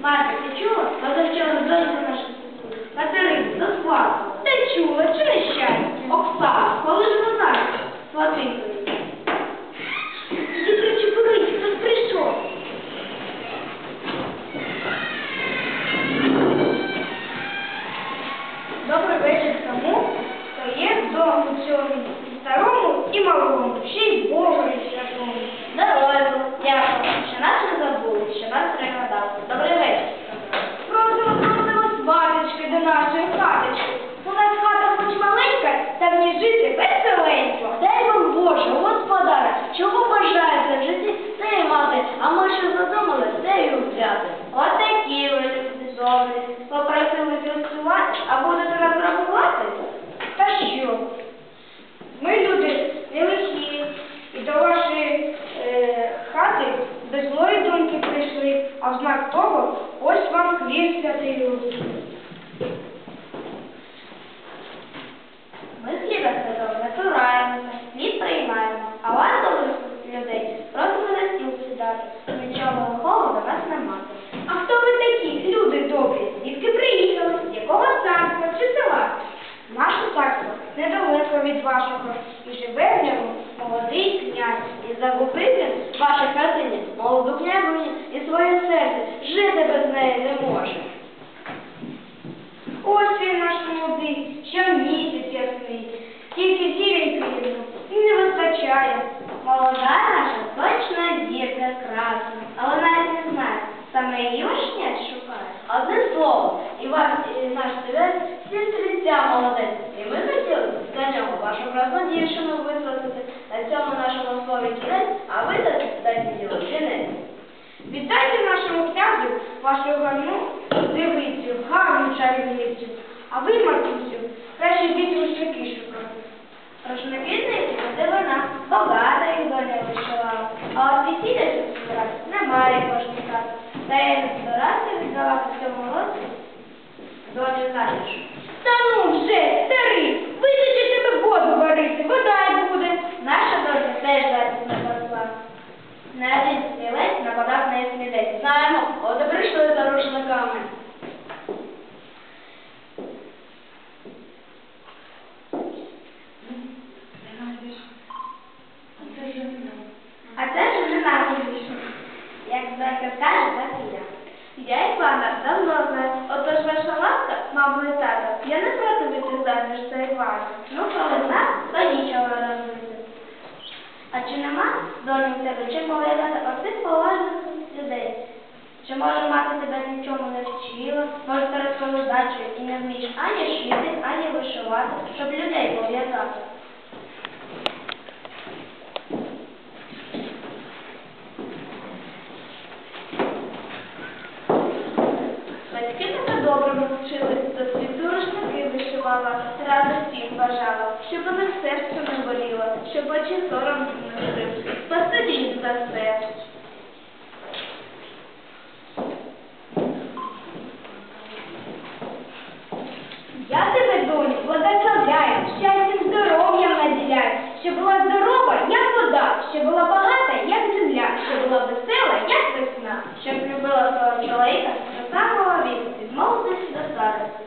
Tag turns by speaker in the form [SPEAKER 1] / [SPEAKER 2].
[SPEAKER 1] Marta, você
[SPEAKER 2] знак того ось вам хліб святий від вашого, і живе в ньому молодий князь.
[SPEAKER 3] І загубив він в вашій молоду княгиню і своє серце жити без неї не може.
[SPEAKER 2] Ось він наш молодий, що місяць ясний, тільки зіленьки йому і не вистачає.
[SPEAKER 1] Молода наша точна зірка красна, але навіть не знає, саме її шукає.
[SPEAKER 3] Одне слово, і ваш і наш тебе сестриця молодець. Красну дівчину висватити на цьому нашому слові кінець, а ви дайте діло кінець.
[SPEAKER 2] Віддайте нашому князю вашу гарну дивицю, гарну чарівницю. А ви, Матусю, краще йдіть рушники шукати.
[SPEAKER 1] Рушники це вона, багата їх доня вишивала, а от сестра немає кожника. Та я не збирався віддавати цьому році доню заміж.
[SPEAKER 2] Та ну
[SPEAKER 1] їх людей.
[SPEAKER 3] Знаємо, от прийшли за рушниками.
[SPEAKER 1] А це ж вже. Як зайка скаже, так і я. Я і пана давно знаю. Отож ваша ласка, мамо і тато, я не проти вийти заміж за Івана. Ну, коли знав, то нічого робити. А чи нема, доню, в тебе поважних людей? Чи може мати тебе нічому не вчила, може перед свою дачею і не вмієш ані шити, ані вишивати, щоб людей пов'язати? Батьки тебе добре навчили, до світу рушники вишивала, радості бажала, щоб у них не боліло, щоб очі сором не жив.
[SPEAKER 2] Я тебе, доню, благословляю, щастям здоров'ям наділяю, щоб була здорова, як вода, щоб була багата, як земля, щоб була весела, як весна,
[SPEAKER 1] щоб любила свого чоловіка до самого віку, від молодості до старості.